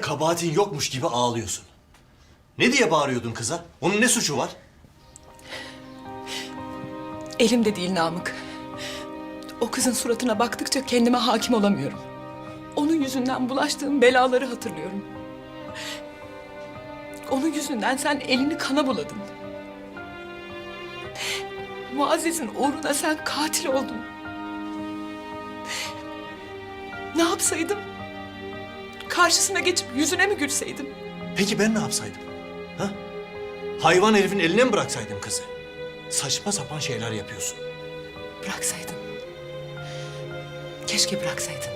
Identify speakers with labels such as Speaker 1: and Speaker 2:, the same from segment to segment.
Speaker 1: kabahatin yokmuş gibi ağlıyorsun. Ne diye bağırıyordun kıza? Onun ne suçu var?
Speaker 2: Elimde değil Namık. O kızın suratına baktıkça kendime hakim olamıyorum. Onun yüzünden bulaştığım belaları hatırlıyorum. Onun yüzünden sen elini kana buladın. Muazzez'in uğruna sen katil oldun. Ne yapsaydım? Karşısına geçip yüzüne mi gülseydim?
Speaker 1: Peki ben ne yapsaydım? Ha? Hayvan herifin eline mi bıraksaydım kızı? Saçma sapan şeyler yapıyorsun.
Speaker 2: Bıraksaydın. Keşke bıraksaydın.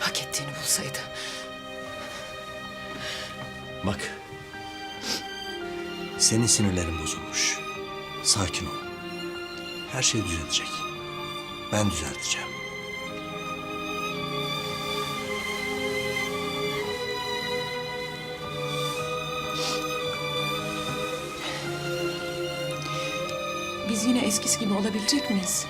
Speaker 2: Hak ettiğini bulsaydı.
Speaker 1: Bak. Senin sinirlerin bozulmuş. Sakin ol. Her şey düzelecek. Ben düzelteceğim.
Speaker 2: Biz yine eskisi gibi olabilecek miyiz?